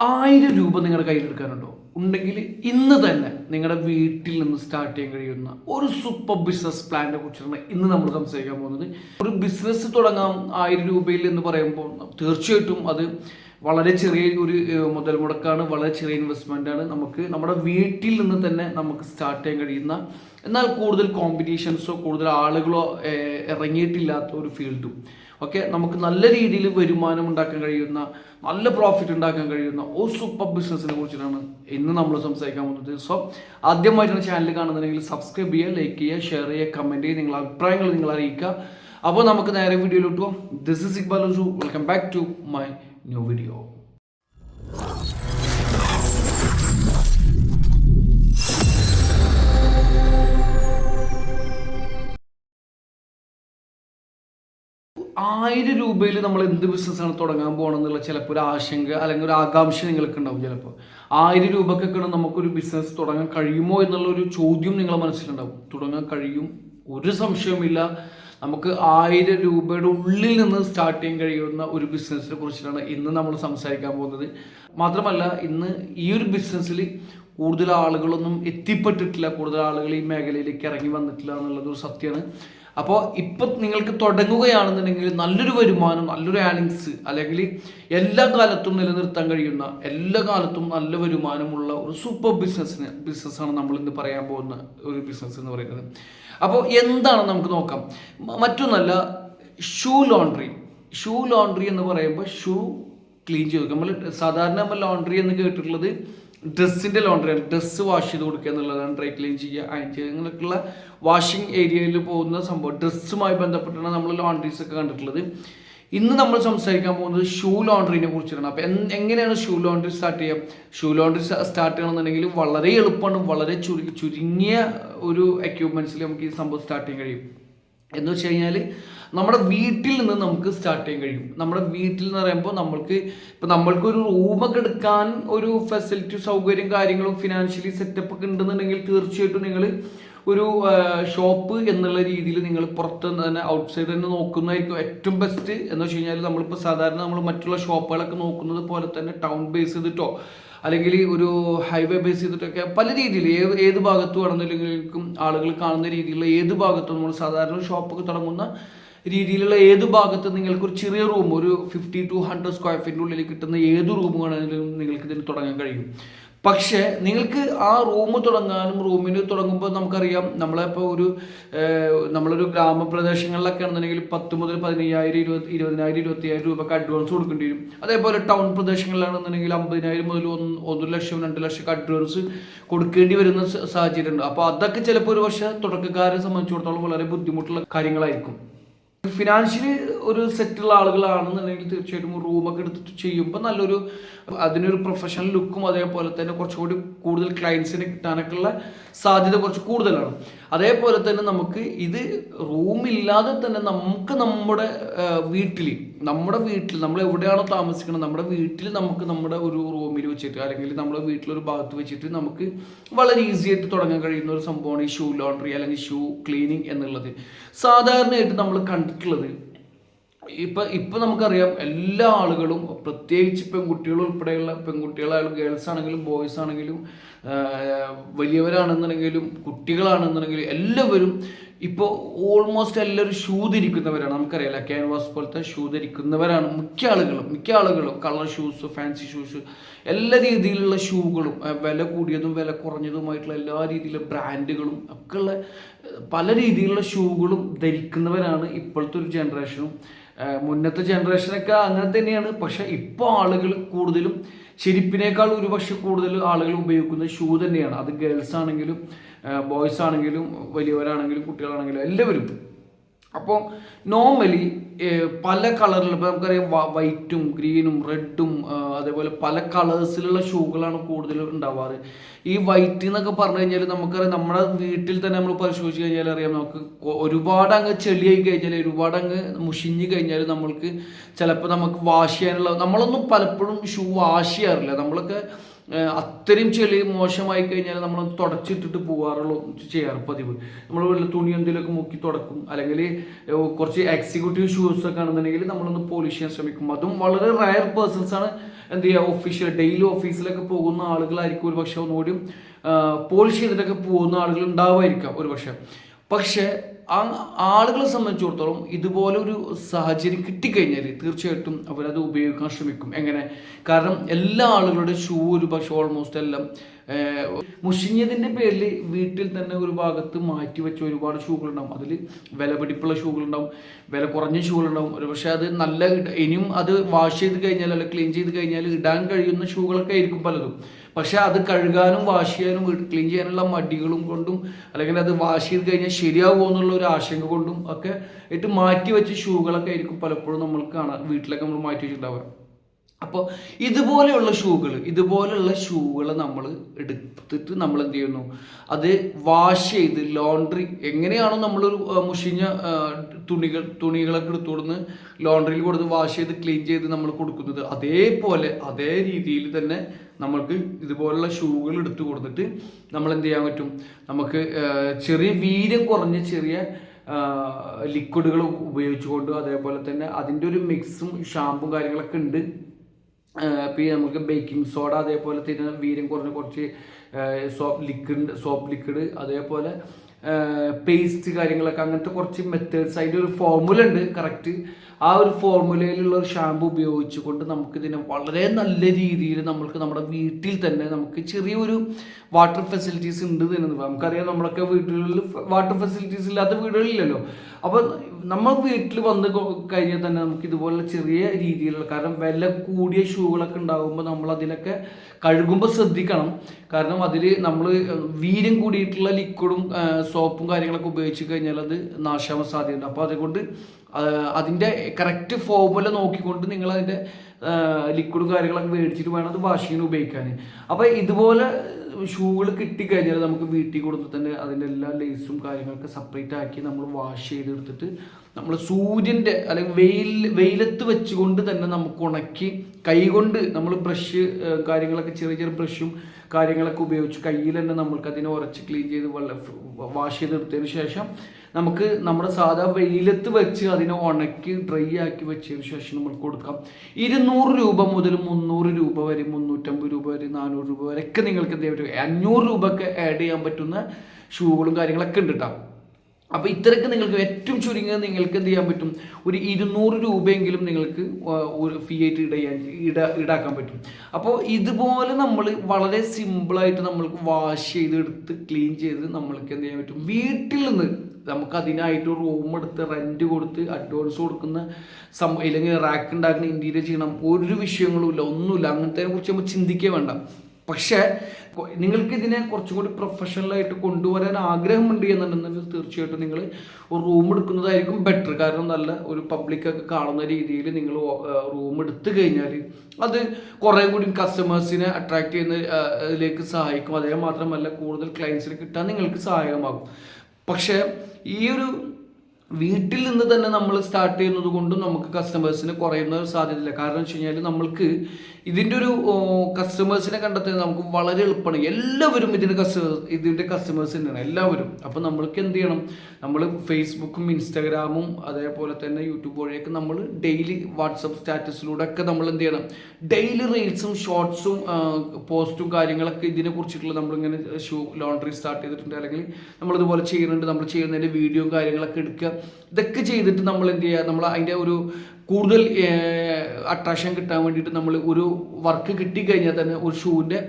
ആയിരം രൂപ നിങ്ങളുടെ കയ്യിലെടുക്കാനുണ്ടോ? ഉണ്ടെങ്കിൽ ഇന്ന് തന്നെ നിങ്ങളുടെ വീട്ടിൽ നിന്ന് സ്റ്റാർട്ട് ചെയ്യാൻ കഴിയുന്ന ഒരു സൂപ്പർ ബിസിനസ് പ്ലാനിനെ കുറിച്ചാണ് ഇന്ന് നമ്മൾ സംസാരിക്കാൻ പോകുന്നത്. ഒരു ബിസിനസ് തുടങ്ങാം ആയിരം രൂപയിൽ എന്ന് പറയുമ്പോൾ തീർച്ചയായിട്ടും അത് വളരെ ചെറിയ ഒരു മുതൽ മുടക്കാണ് വളരെ ചെറിയ ഇൻവെസ്റ്റ്മെന്റ് ആണ്. നമുക്ക് നമ്മുടെ വീട്ടിൽ നിന്ന് തന്നെ നമുക്ക് സ്റ്റാർട്ട് ചെയ്യാൻ കഴിയുന്ന എന്നാൽ കൂടുതൽ കോമ്പറ്റീഷൻസോ കൂടുതൽ ആളുകളോ ഇറങ്ങിയിട്ടില്ലാത്ത ഒരു ഫീൽഡും ഓക്കെ നമുക്ക് നല്ല രീതിയിൽ വരുമാനം ഉണ്ടാക്കാൻ കഴിയുന്ന നല്ല പ്രോഫിറ്റ് ഉണ്ടാക്കാൻ കഴിയുന്ന ഒരു സൂപ്പർ ബിസിനസ്സിനെ കുറിച്ചിട്ടാണ് ഇന്ന് നമ്മൾ സംസാരിക്കാൻ പോകുന്നത്. സോ ആദ്യമായിട്ടാണ് ചാനൽ കാണുന്നുണ്ടെങ്കിൽ സബ്സ്ക്രൈബ് ചെയ്യുക ലൈക്ക് ചെയ്യുക ഷെയർ ചെയ്യുക കമന്റ് ചെയ്യുക നിങ്ങളുടെ അഭിപ്രായങ്ങൾ നിങ്ങൾ അറിയിക്കുക. അപ്പോൾ നമുക്ക് നേരെ വീഡിയോയിലോട്ട് പോകാം this is Iqbal welcome back to my new video ആയിരം രൂപയിൽ നമ്മൾ എന്ത് ബിസിനസ്സാണ് തുടങ്ങാൻ പോകണം എന്നുള്ള ചിലപ്പോൾ ഒരു ആശങ്ക അല്ലെങ്കിൽ ഒരു ആകാംക്ഷ നിങ്ങൾക്ക് ഉണ്ടാവും ചിലപ്പോൾ. ആയിരം രൂപക്കൊക്കെയാണ് നമുക്കൊരു ബിസിനസ് തുടങ്ങാൻ കഴിയുമോ എന്നുള്ള ഒരു ചോദ്യം നിങ്ങളെ മനസ്സിലുണ്ടാവും. തുടങ്ങാൻ കഴിയും. ഒരു സംശയവുമില്ല. നമുക്ക് ആയിരം രൂപയുടെ ഉള്ളിൽ നിന്ന് സ്റ്റാർട്ട് ചെയ്യാൻ കഴിയുന്ന ഒരു ബിസിനസ്സിനെ കുറിച്ചിട്ടാണ് ഇന്ന് നമ്മൾ സംസാരിക്കാൻ പോകുന്നത്. മാത്രമല്ല ഇന്ന് ഈ ഒരു ബിസിനസ്സിൽ കൂടുതൽ ആളുകളൊന്നും എത്തിപ്പെട്ടിട്ടില്ല. കൂടുതൽ ആളുകൾ ഈ മേഖലയിലേക്ക് ഇറങ്ങി വന്നിട്ടില്ല എന്നുള്ളത് ഒരു സത്യമാണ്. അപ്പോൾ ഇപ്പം നിങ്ങൾക്ക് തുടങ്ങുകയാണെന്നുണ്ടെങ്കിൽ നല്ലൊരു വരുമാനം നല്ലൊരു ഏണിങ്സ് അല്ലെങ്കിൽ എല്ലാ കാലത്തും നിലനിർത്താൻ കഴിയുന്ന എല്ലാ കാലത്തും നല്ല വരുമാനമുള്ള ഒരു സൂപ്പർ ബിസിനസ്സിന് ബിസിനസ്സാണ് നമ്മൾ ഇന്ന് പറയാൻ പോകുന്ന ഒരു ബിസിനസ് എന്ന് പറയുന്നത്. അപ്പോൾ എന്താണ് നമുക്ക് നോക്കാം. മറ്റൊന്നല്ല ഷൂ ലോണ്ട്രി ഷൂ ലോണ്ട്രി എന്ന് പറയുമ്പോൾ ഷൂ ക്ലീൻ ചെയ്ത് നമ്മൾ സാധാരണ നമ്മൾ ലോണ്ട്രി എന്ന് കേട്ടിട്ടുള്ളത് ഡ്രസ്സിന്റെ ലോണ്ടറി ഡ്രസ്സ് വാഷ് ചെയ്ത് കൊടുക്കുക എന്നുള്ളതാണ് ഡ്രൈ ക്ലീൻ ചെയ്യുക ചെയ്യുക. അങ്ങനെയൊക്കെയുള്ള വാഷിംഗ് ഏരിയയിൽ പോകുന്ന സംഭവം. ഡ്രസ്സുമായി ബന്ധപ്പെട്ടാണ് നമ്മൾ ലോണ്ടറീസ് ഒക്കെ കണ്ടിട്ടുള്ളത്. ഇന്ന് നമ്മൾ സംസാരിക്കാൻ പോകുന്നത് ഷൂ ലോണ്ടറിനെ കുറിച്ചിട്ടാണ് അപ്പോൾ എങ്ങനെയാണ് ഷൂ ലോണ്ടറി സ്റ്റാർട്ട് ചെയ്യുക? ഷൂ ലോണ്ടറി സ്റ്റാർട്ട് ചെയ്യണമെന്നുണ്ടെങ്കിൽ വളരെ എളുപ്പമാണ്. വളരെ ചുരു ചുരുങ്ങിയ ഒരു എക്യുപ്മെന്റ്സിൽ നമുക്ക് ഈ സംഭവം സ്റ്റാർട്ട് ചെയ്യാൻ കഴിയും. എന്ന് വെച്ച് കഴിഞ്ഞാൽ നമ്മുടെ വീട്ടിൽ നിന്ന് നമുക്ക് സ്റ്റാർട്ട് ചെയ്യാൻ കഴിയും. നമ്മുടെ വീട്ടിൽ എന്ന് പറയുമ്പോൾ നമ്മൾക്ക് ഇപ്പം നമ്മൾക്കൊരു റൂമൊക്കെ എടുക്കാൻ ഒരു ഫെസിലിറ്റി സൗകര്യം കാര്യങ്ങളും ഫിനാൻഷ്യലി സെറ്റപ്പ് ഒക്കെ ഉണ്ടെന്നുണ്ടെങ്കിൽ തീർച്ചയായിട്ടും നിങ്ങൾ ഒരു ഷോപ്പ് എന്നുള്ള രീതിയിൽ നിങ്ങൾ പുറത്ത് തന്നെ ഔട്ട് സൈഡ് തന്നെ നോക്കുന്നതായിരിക്കും ഏറ്റവും ബെസ്റ്റ് എന്ന് വെച്ച് കഴിഞ്ഞാൽ നമ്മളിപ്പോൾ സാധാരണ നമ്മൾ മറ്റുള്ള ഷോപ്പുകളൊക്കെ നോക്കുന്നത് പോലെ തന്നെ ടൗൺ ബേസ് ചെയ്തിട്ടോ അല്ലെങ്കിൽ ഒരു ഹൈവേ ബേസ് ചെയ്തിട്ടൊക്കെ പല രീതിയിൽ ഏത് ഏത് ഭാഗത്ത് വേണമെന്നില്ലെങ്കിലും ആളുകൾ കാണുന്ന രീതിയിലുള്ള ഏത് ഭാഗത്തും നമ്മൾ സാധാരണ ഷോപ്പൊക്കെ തുടങ്ങുന്ന രീതിയിലുള്ള ഏത് ഭാഗത്ത് നിങ്ങൾക്ക് ഒരു ചെറിയ റൂം ഒരു ഫിഫ്റ്റി ടു ഹൺഡ്രഡ് സ്ക്വയർ ഫീറ്റിന്റെ ഉള്ളിൽ കിട്ടുന്ന ഏത് റൂം വേണമെങ്കിലും നിങ്ങൾക്ക് ഇതിന് തുടങ്ങാൻ കഴിയും. പക്ഷേ നിങ്ങൾക്ക് ആ റൂം തുടങ്ങാനും റൂമിന് തുടങ്ങുമ്പോൾ നമുക്കറിയാം നമ്മളിപ്പോൾ ഒരു നമ്മളൊരു ഗ്രാമപ്രദേശങ്ങളിലൊക്കെ ആണെന്നുണ്ടെങ്കിൽ പത്ത് മുതൽ പതിനയ്യായിരം ഇരുപത് ഇരുപതിനായിരം ഇരുപത്തിയായിരം രൂപക്ക് അഡ്വാൻസ് കൊടുക്കേണ്ടി വരും. അതേപോലെ ടൗൺ പ്രദേശങ്ങളിലാണെന്നുണ്ടെങ്കിൽ അമ്പതിനായിരം മുതൽ ഒന്ന് ഒരു ലക്ഷം രണ്ട് ലക്ഷം അഡ്വാൻസ് കൊടുക്കേണ്ടി വരുന്ന സാഹചര്യമുണ്ട്. അപ്പോൾ അതൊക്കെ ചിലപ്പോൾ ഒരു പക്ഷേ തുടക്കക്കാരെ സംബന്ധിച്ചിടത്തോളം വളരെ ബുദ്ധിമുട്ടുള്ള കാര്യങ്ങളായിരിക്കും. ഫിനാൻഷ്യലി ഒരു സെറ്റുള്ള ആളുകളാണെന്നുണ്ടെങ്കിൽ തീർച്ചയായിട്ടും റൂമൊക്കെ എടുത്തിട്ട് ചെയ്യുമ്പോൾ നല്ലൊരു അതിനൊരു പ്രൊഫഷണൽ ലുക്കും അതേപോലെ തന്നെ കുറച്ചുകൂടി കൂടുതൽ ക്ലയൻസിന് കിട്ടാനൊക്കെയുള്ള സാധ്യത കുറച്ച് കൂടുതലാണ്. അതേപോലെ തന്നെ നമുക്ക് ഇത് റൂമില്ലാതെ തന്നെ നമുക്ക് നമ്മുടെ വീട്ടിൽ നമ്മുടെ വീട്ടിൽ നമ്മൾ എവിടെയാണോ താമസിക്കുന്നത് നമ്മുടെ വീട്ടിൽ നമുക്ക് നമ്മുടെ ഒരു റൂമിൽ വെച്ചിട്ട് അല്ലെങ്കിൽ നമ്മുടെ വീട്ടിലൊരു ഭാഗത്ത് വെച്ചിട്ട് നമുക്ക് വളരെ ഈസി ആയിട്ട് തുടങ്ങാൻ കഴിയുന്ന ഒരു സംഭവമാണ് ഈ ഷൂ ലോണ്ടറി അല്ലെങ്കിൽ ഷൂ ക്ലീനിങ് എന്നുള്ളത്. സാധാരണയായിട്ട് നമ്മൾ കണ്ടിട്ടുള്ളത് ഇപ്പൊ ഇപ്പൊ നമുക്കറിയാം എല്ലാ ആളുകളും പ്രത്യേകിച്ച് പെൺകുട്ടികൾ ഉൾപ്പെടെയുള്ള പെൺകുട്ടികളായാലും ഗേൾസ് ആണെങ്കിലും ബോയ്സ് ആണെങ്കിലും വലിയവരാണെന്നുണ്ടെങ്കിലും കുട്ടികളാണെന്നുണ്ടെങ്കിലും എല്ലാവരും ഇപ്പോൾ ഓൾമോസ്റ്റ് എല്ലാവരും ഷൂ ധരിക്കുന്നവരാണ് നമുക്കറിയാലോ ക്യാൻവാസ് പോലത്തെ ഷൂ ധരിക്കുന്നവരാണ് മിക്ക ആളുകളും. മിക്ക ആളുകളും കളർ ഷൂസ് ഫാൻസി ഷൂസ് എല്ലാ രീതിയിലുള്ള ഷൂകളും വില കൂടിയതും വില കുറഞ്ഞതുമായിട്ടുള്ള എല്ലാ രീതിയിലുള്ള ബ്രാൻഡുകളും ഒക്കെ ഉള്ള പല രീതിയിലുള്ള ഷൂകളും ധരിക്കുന്നവരാണ് ഇപ്പോഴത്തെ ഒരു ജനറേഷനും മുന്നത്തെ ജനറേഷനൊക്കെ അങ്ങനെ തന്നെയാണ്. പക്ഷേ ഇപ്പോൾ ആളുകൾ കൂടുതലും ചെരുപ്പിനേക്കാൾ ഒരുപക്ഷെ കൂടുതൽ ആളുകൾ ഉപയോഗിക്കുന്നത് ഷൂ തന്നെയാണ്. അത് ഗേൾസ് ആണെങ്കിലും ബോയ്സ് ആണെങ്കിലും വലിയവരാണെങ്കിലും കുട്ടികളാണെങ്കിലും എല്ലാവരും അപ്പോൾ നോർമലി പല കളറിൽ ഇപ്പോൾ നമുക്കറിയാം വൈറ്റും ഗ്രീനും റെഡും അതേപോലെ പല കളേഴ്സിലുള്ള ഷൂകളാണ് കൂടുതൽ ഉണ്ടാവാറ്. ഈ വൈറ്റ് എന്നൊക്കെ പറഞ്ഞു കഴിഞ്ഞാൽ നമുക്കറിയാം നമ്മുടെ വീട്ടിൽ തന്നെ നമ്മൾ പരിശോധിച്ച് കഴിഞ്ഞാൽ അറിയാം നമുക്ക് ഒരുപാട് അങ്ങ് ചെളിയായി കഴിഞ്ഞാൽ ഒരുപാട് അങ്ങ് മുഷിഞ്ഞ് കഴിഞ്ഞാൽ നമ്മൾക്ക് ചിലപ്പോൾ നമുക്ക് വാഷ് ചെയ്യാനുള്ള നമ്മളൊന്നും പലപ്പോഴും ഷൂ വാഷ് ചെയ്യാറില്ല. നമ്മളൊക്കെ അത്രയും ചെളി മോശമായി കഴിഞ്ഞാൽ നമ്മൾ തുടച്ചിട്ടിട്ട് പോകാറുള്ളൂ ചെയ്യാറ് പതിവ്. നമ്മൾ വല്ല തുണി എന്തെങ്കിലുമൊക്കെ മുക്കി തുടക്കും. അല്ലെങ്കിൽ കുറച്ച് എക്സിക്യൂട്ടീവ് ഷൂസ് ഒക്കെ ആണെന്നുണ്ടെങ്കിൽ നമ്മളൊന്ന് പോളിഷ് ചെയ്യാൻ ശ്രമിക്കും. അതും വളരെ റയർ പേഴ്സൺസ് ആണ്. എന്ത് ചെയ്യുക ഒഫീഷ്യൽ ഡെയിലി ഓഫീസിലൊക്കെ പോകുന്ന ആളുകളായിരിക്കും ഒരു പക്ഷേ ഒന്നുകൂടി പോളിഷ് ചെയ്തിട്ടൊക്കെ പോകുന്ന ആളുകൾ ഉണ്ടാവുമായിരിക്കാം ഒരു പക്ഷേ പക്ഷേ ആ ആളുകളെ സംബന്ധിച്ചിടത്തോളം ഇതുപോലെ ഒരു സാഹചര്യം കിട്ടിക്കഴിഞ്ഞാൽ തീർച്ചയായിട്ടും അവരത് ഉപയോഗിക്കാൻ ശ്രമിക്കും. എങ്ങനെ? കാരണം എല്ലാ ആളുകളുടെ ഷൂ ഒരു പക്ഷേ ഓൾമോസ്റ്റ് എല്ലാം മുഷിഞ്ഞതിന്റെ പേരിൽ വീട്ടിൽ തന്നെ ഒരു ഭാഗത്ത് മാറ്റി വെച്ച ഒരുപാട് ഷൂകളുണ്ടാവും. അതിൽ വില പിടിപ്പുള്ള ഷൂകളുണ്ടാവും വില കുറഞ്ഞ ഷൂകളുണ്ടാവും. ഒരു പക്ഷേ അത് നല്ല ഇനിയും അത് വാഷ് ചെയ്ത് കഴിഞ്ഞാൽ അല്ലെങ്കിൽ ക്ലീൻ ചെയ്ത് കഴിഞ്ഞാൽ ഇടാൻ കഴിയുന്ന ഷൂകളൊക്കെ ആയിരിക്കും പലതും. പക്ഷെ അത് കഴുകാനും വാഷ് ചെയ്യാനും ക്ലീൻ ചെയ്യാനുള്ള മടികളും കൊണ്ടും അല്ലെങ്കിൽ അത് വാഷ് ചെയ്ത് കഴിഞ്ഞാൽ ശരിയാവുമോ എന്നുള്ള ഒരു ആശങ്ക കൊണ്ടും ഒക്കെ ഇട്ട് മാറ്റി വെച്ച ഷൂകളൊക്കെ ആയിരിക്കും പലപ്പോഴും നമ്മൾ കാണാൻ വീട്ടിലൊക്കെ നമ്മൾ മാറ്റി വെച്ചിട്ടുണ്ടാവുക. അപ്പോൾ ഇതുപോലെയുള്ള ഷൂകൾ ഇതുപോലെയുള്ള ഷൂകൾ നമ്മൾ എടുത്തിട്ട് നമ്മൾ എന്ത് ചെയ്യുന്നു അത് വാഷ് ചെയ്ത് ലോണ്ട്രി എങ്ങനെയാണോ നമ്മളൊരു മുഷിഞ്ഞ തുണികൾ തുണികളൊക്കെ എടുത്തു കൊടുന്ന് ലോണ്ട്രിയിൽ കൊടുത്ത് വാഷ് ചെയ്ത് ക്ലീൻ ചെയ്ത് നമ്മൾ കൊടുക്കുന്നത്. അതേപോലെ അതേ രീതിയിൽ തന്നെ നമ്മൾക്ക് ഇതുപോലുള്ള ഷൂകൾ എടുത്തു കൊടുത്തിട്ട് നമ്മൾ എന്ത് ചെയ്യാൻ പറ്റും? നമുക്ക് ചെറിയ വീര്യം കുറഞ്ഞ ചെറിയ ലിക്വിഡുകൾ ഉപയോഗിച്ചുകൊണ്ട് അതേപോലെ തന്നെ അതിന്റെ ഒരു മിക്സും ഷാമ്പും കാര്യങ്ങളൊക്കെ ഉണ്ട്. പിന്നെ നമുക്ക് ബേക്കിംഗ് സോഡ അതേപോലെ തന്നെ വീര്യം കുറഞ്ഞ കുറച്ച് സോപ്പ് ലിക്വിഡ് സോപ്പ് ലിക്വിഡ് അതേപോലെ പേസ്റ്റ് കാര്യങ്ങളൊക്കെ അങ്ങനത്തെ കുറച്ച് മെത്തേഡ്സ് അതിന്റെ ഒരു ഫോർമുല ഉണ്ട് കറക്റ്റ് ആ ഒരു ഫോർമുലയിലുള്ള ഒരു ഷാമ്പു ഉപയോഗിച്ചുകൊണ്ട് നമുക്കിതിനെ വളരെ നല്ല രീതിയിൽ നമ്മൾക്ക് നമ്മുടെ വീട്ടിൽ തന്നെ നമുക്ക് ചെറിയൊരു വാട്ടർ ഫെസിലിറ്റീസ് ഉണ്ട് തന്നെ നമുക്കറിയാം നമ്മളൊക്കെ വീടുകളിൽ വാട്ടർ ഫെസിലിറ്റീസ് ഇല്ലാത്ത വീടുകളില്ലല്ലോ. അപ്പോൾ നമ്മൾ വീട്ടിൽ വന്ന് കഴിഞ്ഞാൽ തന്നെ നമുക്ക് ഇതുപോലുള്ള ചെറിയ രീതിയിലുള്ള കാരണം വില കൂടിയ ഷൂകളൊക്കെ ഉണ്ടാകുമ്പോൾ നമ്മൾ അതിലൊക്കെ കഴുകുമ്പോൾ ശ്രദ്ധിക്കണം. കാരണം അതിൽ നമ്മൾ വീര്യം കൂടിയിട്ടുള്ള ലിക്വിഡും സോപ്പും കാര്യങ്ങളൊക്കെ ഉപയോഗിച്ച് കഴിഞ്ഞാൽ അത് നാശാവാൻ സാധ്യതയുണ്ട്. അപ്പോൾ അതുകൊണ്ട് അതിന്റെ കറക്റ്റ് ഫോർമുല നോക്കിക്കൊണ്ട് നിങ്ങൾ അതിന്റെ ലിക്വിഡും കാര്യങ്ങളൊക്കെ മേടിച്ചിട്ട് വേണം അത് വാഷിങ്ങിന് ഉപയോഗിക്കാൻ അപ്പോൾ ഇതുപോലെ ഷൂകൾ കിട്ടിക്കഴിഞ്ഞാൽ നമുക്ക് വീട്ടിൽ കൊടുത്ത് തന്നെ അതിന്റെ എല്ലാ ലേസും കാര്യങ്ങളൊക്കെ സെപ്പറേറ്റ് ആക്കി നമ്മൾ വാഷ് ചെയ്തെടുത്തിട്ട് നമ്മൾ സൂര്യന്റെ അല്ലെങ്കിൽ വെയിൽ വെയിലത്ത് വെച്ചുകൊണ്ട് തന്നെ നമുക്ക് ഉണക്കി കൈകൊണ്ട് നമ്മൾ ബ്രഷ് കാര്യങ്ങളൊക്കെ ചെറിയ ചെറിയ ബ്രഷും കാര്യങ്ങളൊക്കെ ഉപയോഗിച്ച് കയ്യിൽ തന്നെ നമ്മൾക്ക് അതിനെ ഉരച്ച് ക്ലീൻ ചെയ്ത് വാഷ് ചെയ്തെടുത്തതിന് ശേഷം നമുക്ക് നമ്മുടെ സാധാ വെയിലത്ത് വെച്ച് അതിനെ ഉണക്കി ഡ്രൈ ആക്കി വെച്ചതിന് ശേഷം നമ്മൾ കൊടുക്കാം. ഇരുന്നൂറ് രൂപ മുതൽ മുന്നൂറ് രൂപ വരെ മുന്നൂറ്റമ്പത് രൂപ വരെ നാനൂറ് രൂപ വരെ ഒക്കെ നിങ്ങൾക്ക് എന്ത് ചെയ്യാൻ പറ്റും? അഞ്ഞൂറ് രൂപ ഒക്കെ ആഡ് ചെയ്യാൻ പറ്റുന്ന ഷൂകളും കാര്യങ്ങളൊക്കെ ഉണ്ട് കേട്ടോ അപ്പോൾ ഇത്രയ്ക്ക് നിങ്ങൾക്ക് ഏറ്റവും ചുരുങ്ങിയത് നിങ്ങൾക്ക് എന്ത് ചെയ്യാൻ പറ്റും? ഒരു ഇരുന്നൂറ് രൂപയെങ്കിലും നിങ്ങൾക്ക് ഒരു ഫീ ആയിട്ട് ഇടയാൻ ഇട ഈടാക്കാൻ പറ്റും. അപ്പോൾ ഇതുപോലെ നമ്മൾ വളരെ സിമ്പിളായിട്ട് നമ്മൾക്ക് വാഷ് ചെയ്ത് എടുത്ത് ക്ലീൻ ചെയ്ത് നമ്മൾക്ക് എന്ത് ചെയ്യാൻ പറ്റും? വീട്ടിൽ നിന്ന് നമുക്ക് അതിനായിട്ട് റൂം എടുത്ത് റെന്റ് കൊടുത്ത് അഡ്വാൻസ് കൊടുക്കുന്ന സം ഇല്ലെങ്കിൽ റാക്ക് ഉണ്ടാക്കുന്ന ഇന്റീരിയർ ചെയ്യണം. ഒരു വിഷയങ്ങളുമില്ല ഒന്നുമില്ല. അങ്ങനത്തെ കുറിച്ച് നമ്മൾ ചിന്തിക്കേ വേണ്ട. പക്ഷേ നിങ്ങൾക്ക് ഇതിനെ കുറച്ചും കൂടി പ്രൊഫഷണലായിട്ട് കൊണ്ടുവരാൻ ആഗ്രഹമുണ്ട് എന്നുണ്ടെങ്കിൽ തീർച്ചയായിട്ടും നിങ്ങൾ ഒരു റൂം എടുക്കുന്നതായിരിക്കും ബെറ്റർ കാരണം നല്ല ഒരു പബ്ലിക്കൊക്കെ കാണുന്ന രീതിയിൽ നിങ്ങൾ റൂം എടുത്തു കഴിഞ്ഞാൽ അത് കുറേ കൂടി കസ്റ്റമേഴ്സിനെ അട്രാക്ട് ചെയ്യുന്ന ഇതിലേക്ക് സഹായിക്കും. അതേ മാത്രമല്ല കൂടുതൽ ക്ലയൻസിനെ കിട്ടാൻ നിങ്ങൾക്ക് സഹായകമാകും. പക്ഷേ ഈ ഒരു വീട്ടിൽ നിന്ന് തന്നെ നമ്മൾ സ്റ്റാർട്ട് ചെയ്യുന്നത് കൊണ്ടും നമുക്ക് കസ്റ്റമേഴ്സിന് കുറയുന്ന സാധ്യതയില്ല. കാരണം വെച്ച് കഴിഞ്ഞാൽ നമ്മൾക്ക് ഇതിന്റെ ഒരു കസ്റ്റമേഴ്സിനെ കണ്ടെത്താൻ നമുക്ക് വളരെ എളുപ്പമാണ്. എല്ലാവരും ഇതിന്റെ കസ്റ്റമേഴ്സ് ഇതിന്റെ കസ്റ്റമേഴ്സ് തന്നെയാണ് എല്ലാവരും. അപ്പോൾ നമ്മൾക്ക് എന്ത് ചെയ്യണം? നമ്മൾ ഫേസ്ബുക്കും ഇൻസ്റ്റാഗ്രാമും അതേപോലെ തന്നെ യൂട്യൂബ് വഴിയൊക്കെ നമ്മൾ ഡെയിലി വാട്സപ്പ് സ്റ്റാറ്റസിലൂടെ ഒക്കെ നമ്മൾ എന്ത് ചെയ്യണം? ഡെയിലി റീൽസും ഷോർട്സും പോസ്റ്റും കാര്യങ്ങളൊക്കെ ഇതിനെ കുറിച്ചിട്ടുള്ള നമ്മളിങ്ങനെ ഷൂ ലോണ്ടറി സ്റ്റാർട്ട് ചെയ്തിട്ടുണ്ട്. അല്ലെങ്കിൽ നമ്മളിതുപോലെ ചെയ്യുന്നുണ്ട്. നമ്മൾ ചെയ്യുന്നതിന്റെ വീഡിയോ കാര്യങ്ങളൊക്കെ എടുക്കുക. ഇതൊക്കെ ചെയ്തിട്ട് നമ്മൾ എന്ത് ചെയ്യുക? നമ്മൾ അതിന്റെ ഒരു കൂടുതൽ അട്രാക്ഷൻ കിട്ടാൻ വേണ്ടിയിട്ട് നമ്മൾ ഒരു വർക്ക് കിട്ടിക്കഴിഞ്ഞാൽ തന്നെ ഒരു ഷൂവിന്റെ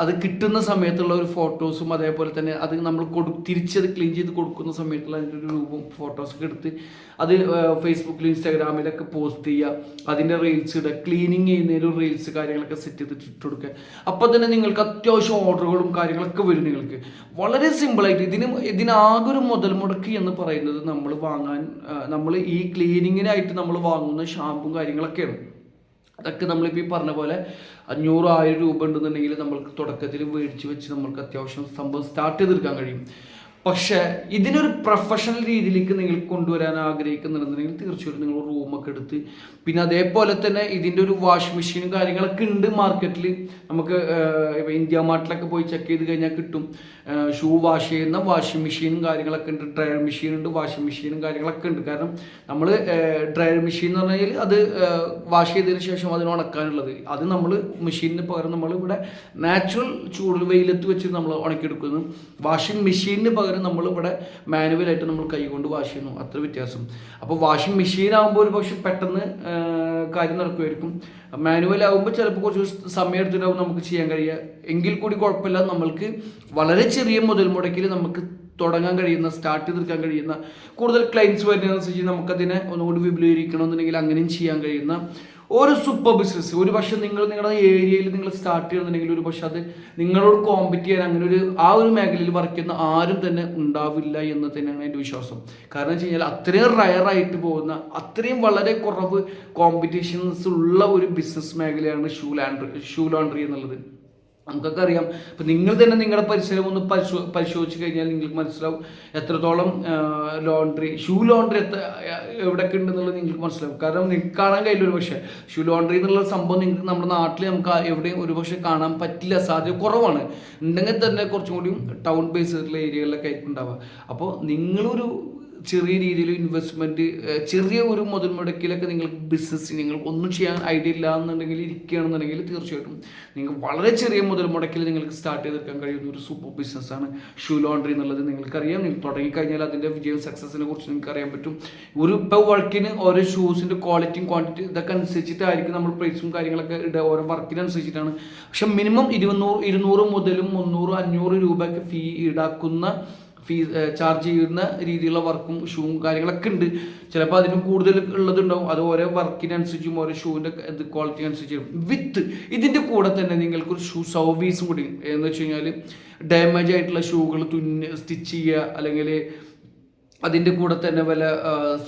അത് കിട്ടുന്ന സമയത്തുള്ള ഒരു ഫോട്ടോസും അതേപോലെ തന്നെ അത് നമ്മൾ കൊടു തിരിച്ചത് ക്ലീൻ ചെയ്ത് കൊടുക്കുന്ന സമയത്തുള്ള അതിന്റെ ഒരു രൂപം ഫോട്ടോസൊക്കെ എടുത്ത് അത് ഫേസ്ബുക്കിലും ഇൻസ്റ്റാഗ്രാമിലൊക്കെ പോസ്റ്റ് ചെയ്യുക അതിന്റെ റീൽസ് ഇടുക ക്ലീനിങ് ചെയ്യുന്നതിന് റീൽസ് കാര്യങ്ങളൊക്കെ സെറ്റ് ചെയ്തിട്ട് ഇട്ട് കൊടുക്കുക. അപ്പോൾ തന്നെ നിങ്ങൾക്ക് അത്യാവശ്യം ഓർഡറുകളും കാര്യങ്ങളൊക്കെ വരും നിങ്ങൾക്ക്. വളരെ സിമ്പിളായിട്ട് ഇതിന് ഇതിനാകെ ഒരു മുതൽ മുടക്കി എന്ന് പറയുന്നത് നമ്മൾ വാങ്ങാൻ നമ്മൾ ഈ ക്ലീനിങ്ങിനായിട്ട് നമ്മൾ വാങ്ങുന്ന ഷാമ്പും കാര്യങ്ങളൊക്കെയാണ്. അതൊക്കെ നമ്മളിപ്പോൾ ഈ പറഞ്ഞ പോലെ അഞ്ഞൂറ് ആയിരം രൂപ ഉണ്ടെന്നുണ്ടെങ്കിൽ നമ്മൾക്ക് തുടക്കത്തിൽ മേടിച്ച് വെച്ച് നമ്മൾക്ക് അത്യാവശ്യം സംഭവം സ്റ്റാർട്ട് ചെയ്തെടുക്കാൻ കഴിയും. പക്ഷേ ഇതിനൊരു പ്രൊഫഷണൽ രീതിയിലേക്ക് നിങ്ങൾ കൊണ്ടുവരാൻ ആഗ്രഹിക്കുന്നുണ്ടെന്നുണ്ടെങ്കിൽ തീർച്ചയായിട്ടും നിങ്ങൾ റൂമൊക്കെ എടുത്ത് പിന്നെ അതേപോലെ തന്നെ ഇതിന്റെ ഒരു വാഷിംഗ് മെഷീനും കാര്യങ്ങളൊക്കെ ഉണ്ട് മാർക്കറ്റിൽ നമുക്ക് ഇന്ത്യ മാർട്ടിലൊക്കെ പോയി ചെക്ക് ചെയ്ത് കഴിഞ്ഞാൽ കിട്ടും. ഷൂ വാഷ് ചെയ്യുന്ന വാഷിംഗ് മെഷീനും കാര്യങ്ങളൊക്കെ ഉണ്ട്. ഡ്രയർ മെഷീൻ ഉണ്ട് വാഷിംഗ് മെഷീനും കാര്യങ്ങളൊക്കെ ഉണ്ട്. കാരണം നമ്മൾ ഡ്രയർ മെഷീൻ എന്ന് പറഞ്ഞാൽ അത് വാഷ് ചെയ്തതിന് ശേഷം അതിന് ഉണക്കാനുള്ളത്. അത് നമ്മൾ മെഷീനിന് പകരം നമ്മൾ ഇവിടെ നാച്ചുറൽ ചൂട് വെയിലത്ത് വെച്ച് നമ്മൾ ഉണക്കിയെടുക്കുന്നു. വാഷിംഗ് മെഷീനിന് പകരം നമ്മൾ ഇവിടെ മാനുവലായിട്ട് നമ്മൾ കൈകൊണ്ട് വാഷ് ചെയ്യുന്നു. അത്ര വ്യത്യാസം. അപ്പോൾ വാഷിംഗ് മെഷീൻ ആകുമ്പോൾ ഒരു പക്ഷെ പെട്ടെന്ന് കാര്യം നടക്കുമായിരിക്കും. മാനുവൽ ആകുമ്പോൾ ചിലപ്പോൾ കുറച്ച് സമയം എടുത്തിട്ടാവും നമുക്ക് ചെയ്യാൻ കഴിയുക. എങ്കിൽ കൂടി കുഴപ്പമില്ല. നമ്മൾക്ക് വളരെ ചെറിയ മുതൽ മുടക്കിൽ നമുക്ക് തുടങ്ങാൻ കഴിയുന്ന സ്റ്റാർട്ട് തീർക്കാൻ കഴിയുന്ന കൂടുതൽ ക്ലയൻസ് വരുന്നതനുസരിച്ച് നമുക്കതിനെ ഒന്നുകൂടി വിപുലീകരിക്കണമെന്നുണ്ടെങ്കിൽ അങ്ങനെയും ചെയ്യാൻ കഴിയുന്ന ഒരു സൂപ്പർ ബിസിനസ് ഒരു പക്ഷേ നിങ്ങൾ നിങ്ങളുടെ ഏരിയയിൽ നിങ്ങൾ സ്റ്റാർട്ട് ചെയ്യണമെന്നുണ്ടെങ്കിൽ ഒരു പക്ഷേ അത് നിങ്ങളോട് കോമ്പറ്റ് ചെയ്യാൻ അങ്ങനെ ഒരു ആ ഒരു മേഖലയിൽ വർക്ക് ചെയ്യുന്ന ആരും തന്നെ ഉണ്ടാവില്ല എന്ന് തന്നെയാണ് എന്റെ വിശ്വാസം. കാരണം വെച്ച് കഴിഞ്ഞാൽ അത്രയും റയറായിട്ട് പോകുന്ന അത്രയും വളരെ കുറവ് കോമ്പറ്റീഷൻസ് ഉള്ള ഒരു ബിസിനസ് മേഖലയാണ് ഷൂ ലാൻഡ്രി ഷൂ ലോണ്ടറി എന്നുള്ളത്. നമുക്കൊക്കെ അറിയാം ഇപ്പം നിങ്ങൾ തന്നെ നിങ്ങളുടെ പരിസരം ഒന്ന് പരിശോ പരിശോധിച്ച് കഴിഞ്ഞാൽ നിങ്ങൾക്ക് മനസ്സിലാവും എത്രത്തോളം ലോണ്ടറി ഷൂ ലോണ്ടറി എത്ര എവിടെയൊക്കെ ഉണ്ടെന്നുള്ളത് നിങ്ങൾക്ക് മനസ്സിലാവും. കാരണം നിങ്ങൾക്ക് കാണാൻ കഴിയില്ല ഒരു പക്ഷേ. ഷൂ ലോണ്ടറി എന്നുള്ള സംഭവം നിങ്ങൾക്ക് നമ്മുടെ നാട്ടിൽ നമുക്ക് എവിടെയും ഒരു പക്ഷേ കാണാൻ പറ്റില്ല. സാധ്യത കുറവാണ്. ഉണ്ടെങ്കിൽ തന്നെ കുറച്ചും കൂടിയും ടൗൺ ബേസ്ഡ് ഏരിയകളിലൊക്കെ ആയിരിക്കും ഉണ്ടാവുക. അപ്പോൾ നിങ്ങളൊരു ചെറിയ രീതിയിൽ ഇൻവെസ്റ്റ്മെന്റ് ചെറിയ ഒരു മുതൽ മുടക്കിലൊക്കെ നിങ്ങൾക്ക് ബിസിനസ് നിങ്ങൾക്ക് ഒന്നും ചെയ്യാൻ ഐഡിയ ഇല്ല എന്നുണ്ടെങ്കിൽ ഇരിക്കുകയാണെന്നുണ്ടെങ്കിൽ തീർച്ചയായിട്ടും നിങ്ങൾക്ക് വളരെ ചെറിയ മുതൽ മുടക്കിൽ നിങ്ങൾക്ക് സ്റ്റാർട്ട് ചെയ്തെടുക്കാൻ കഴിയുന്ന ഒരു സൂപ്പർ ബിസിനസ്സാണ് ഷൂ ലോണ്ടറി എന്നുള്ളത്. നിങ്ങൾക്കറിയാം. നിങ്ങൾ തുടങ്ങിക്കഴിഞ്ഞാൽ അതിന്റെ വിജയം സക്സസിനെ കുറിച്ച് നിങ്ങൾക്ക് അറിയാൻ പറ്റും. ഒരു ഇപ്പോൾ വർക്കിന് ഓരോ ഷൂസിന്റെ ക്വാളിറ്റിയും ക്വാണ്ടിറ്റി ഇതൊക്കെ അനുസരിച്ചിട്ടായിരിക്കും നമ്മൾ പ്രൈസും കാര്യങ്ങളൊക്കെ ഇടുക. ഓരോ വർക്കിനനുസരിച്ചിട്ടാണ് പക്ഷെ മിനിമം ഇരുന്നൂറ് ഇരുന്നൂറ് മുതലും മുന്നൂറ് അഞ്ഞൂറ് രൂപയൊക്കെ ഫീ ഈടാക്കുന്ന ഫീ ചാർജ് ചെയ്യുന്ന രീതിയിലുള്ള വർക്കും ഷൂവും കാര്യങ്ങളൊക്കെ ഉണ്ട്. ചിലപ്പോൾ അതിനും കൂടുതൽ ഉള്ളതുണ്ടാവും. അത് ഓരോ വർക്കിനനുസരിച്ചും ഓരോ ഷൂവിന്റെ ഇത് ക്വാളിറ്റി അനുസരിച്ചും വിത്ത് ഇതിന്റെ കൂടെ തന്നെ നിങ്ങൾക്കൊരു ഷൂ സർവീസും കൂടി. എന്ന് വെച്ച് കഴിഞ്ഞാൽ ഡാമേജ് ആയിട്ടുള്ള ഷൂകൾ തുന്നി സ്റ്റിച്ച് ചെയ്യുക അല്ലെങ്കിൽ അതിന്റെ കൂടെ തന്നെ വല്ല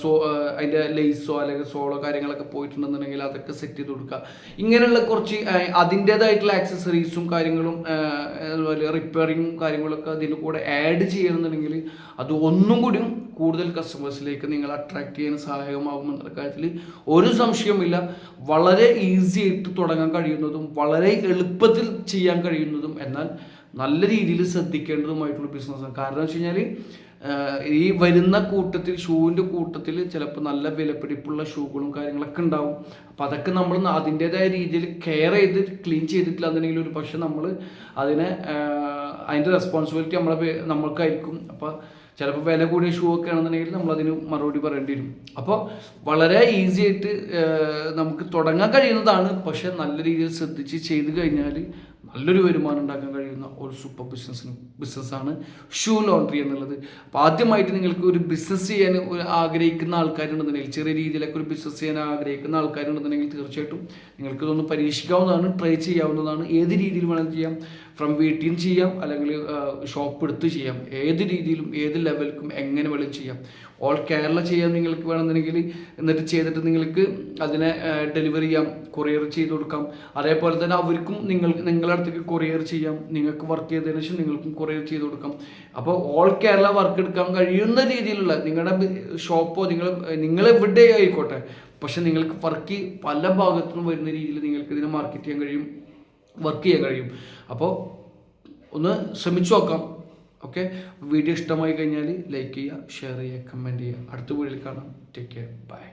സോ അതിന്റെ ലേസോ അല്ലെങ്കിൽ സോളോ കാര്യങ്ങളൊക്കെ പോയിട്ടുണ്ടെന്നുണ്ടെങ്കിൽ അതൊക്കെ സെറ്റ് ചെയ്ത് കൊടുക്കുക. ഇങ്ങനെയുള്ള കുറച്ച് അതിന്റേതായിട്ടുള്ള ആക്സസറീസും കാര്യങ്ങളും അതുപോലെ റിപ്പയറിങ്ങും കാര്യങ്ങളൊക്കെ അതിന്റെ കൂടെ ആഡ് ചെയ്യണമെന്നുണ്ടെങ്കിൽ അത് ഒന്നും കൂടിയും കൂടുതൽ കസ്റ്റമേഴ്സിലേക്ക് നിങ്ങൾ അട്രാക്ട് ചെയ്യാൻ സഹായകമാകും എന്നുള്ള കാര്യത്തിൽ ഒരു സംശയവുമില്ല. വളരെ ഈസി ആയിട്ട് തുടങ്ങാൻ കഴിയുന്നതും വളരെ എളുപ്പത്തിൽ ചെയ്യാൻ കഴിയുന്നതും എന്നാൽ നല്ല രീതിയിൽ ശ്രദ്ധിക്കേണ്ടതുമായിട്ടുള്ള ബിസിനസ്സാണ് കാരണം വെച്ച് കഴിഞ്ഞാൽ ഈ വരുന്ന കൂട്ടത്തിൽ ഷൂവിന്റെ കൂട്ടത്തിൽ ചിലപ്പോൾ നല്ല വിലപിടിപ്പുള്ള ഷൂകളും കാര്യങ്ങളൊക്കെ ഉണ്ടാവും. അപ്പം അതൊക്കെ നമ്മൾ അതിന്റെതായ രീതിയിൽ കെയർ ചെയ്ത് ക്ലീൻ ചെയ്തിട്ടില്ല എന്നുണ്ടെങ്കിൽ ഒരു പക്ഷെ നമ്മൾ അതിനെ അതിന്റെ റെസ്പോൺസിബിലിറ്റി നമ്മളെ നമ്മൾക്കായിരിക്കും. അപ്പോൾ ചിലപ്പോൾ വില കൂടിയ ഷൂ ഒക്കെ ആണെന്നുണ്ടെങ്കിൽ നമ്മൾ അതിന് മറുപടി പറയേണ്ടി വരും. അപ്പോൾ വളരെ ഈസി ആയിട്ട് നമുക്ക് തുടങ്ങാൻ കഴിയുന്നതാണ്. പക്ഷെ നല്ല രീതിയിൽ ശ്രദ്ധിച്ച് ചെയ്ത് കഴിഞ്ഞാൽ നല്ലൊരു വരുമാനം ഉണ്ടാക്കാൻ കഴിയുന്ന ഒരു സൂപ്പർ ബിസിനസ്സിന് ബിസിനസ്സാണ് ഷൂ ലോണ്ടറി എന്നുള്ളത്. അപ്പോൾ ആദ്യമായിട്ട് നിങ്ങൾക്ക് ഒരു ബിസിനസ് ചെയ്യാൻ ആഗ്രഹിക്കുന്ന ആൾക്കാരുണ്ടെന്നുണ്ടെങ്കിൽ ചെറിയ രീതിയിലൊക്കെ ഒരു ബിസിനസ് ചെയ്യാൻ ആഗ്രഹിക്കുന്ന ആൾക്കാരുണ്ടെന്നുണ്ടെങ്കിൽ തീർച്ചയായിട്ടും നിങ്ങൾക്ക് ഇതൊന്ന് പരീക്ഷിക്കാവുന്നതാണ് ട്രൈ ചെയ്യാവുന്നതാണ്. ഏത് രീതിയിൽ വേണമെങ്കിലും ചെയ്യാം. ഫ്രം വീട്ടിൽ നിന്ന് ചെയ്യാം അല്ലെങ്കിൽ ഷോപ്പ് എടുത്ത് ചെയ്യാം. ഏത് രീതിയിലും ഏത് ലെവലിലും എങ്ങനെ വേണമെങ്കിലും ചെയ്യാം. ഓൾ കേരള ചെയ്യാൻ നിങ്ങൾക്ക് വേണമെന്നുണ്ടെങ്കിൽ എന്നിട്ട് ചെയ്തിട്ട് നിങ്ങൾക്ക് അതിനെ ഡെലിവറി ചെയ്യാം കൊറിയർ ചെയ്ത് കൊടുക്കാം. അതേപോലെ തന്നെ അവർക്കും നിങ്ങൾ നിങ്ങളുടെ അടുത്തേക്ക് കൊറിയർ ചെയ്യാം. നിങ്ങൾക്ക് വർക്ക് ചെയ്തതിനു ശേഷം നിങ്ങൾക്കും കൊറിയർ ചെയ്ത് കൊടുക്കാം. അപ്പോൾ ഓൾ കേരള വർക്ക് എടുക്കാൻ കഴിയുന്ന രീതിയിലുള്ള നിങ്ങളുടെ ഷോപ്പോ നിങ്ങൾ നിങ്ങൾ എവിടെ ആയിക്കോട്ടെ പക്ഷെ നിങ്ങൾക്ക് വർക്ക് പല ഭാഗത്തുനിന്നും വരുന്ന രീതിയിൽ നിങ്ങൾക്ക് ഇതിനെ മാർക്കറ്റ് ചെയ്യാൻ കഴിയും. വർക്ക് ചെയ്യാൻ കഴിയും. അപ്പോൾ ഒന്ന് ശ്രമിച്ചു നോക്കാം. ഓക്കെ വീഡിയോ ഇഷ്ടമായി കഴിഞ്ഞാൽ ലൈക്ക് ചെയ്യുക ഷെയർ ചെയ്യുക കമന്റ് ചെയ്യുക. അടുത്ത വീഡിയോയിൽ കാണാം. Take care bye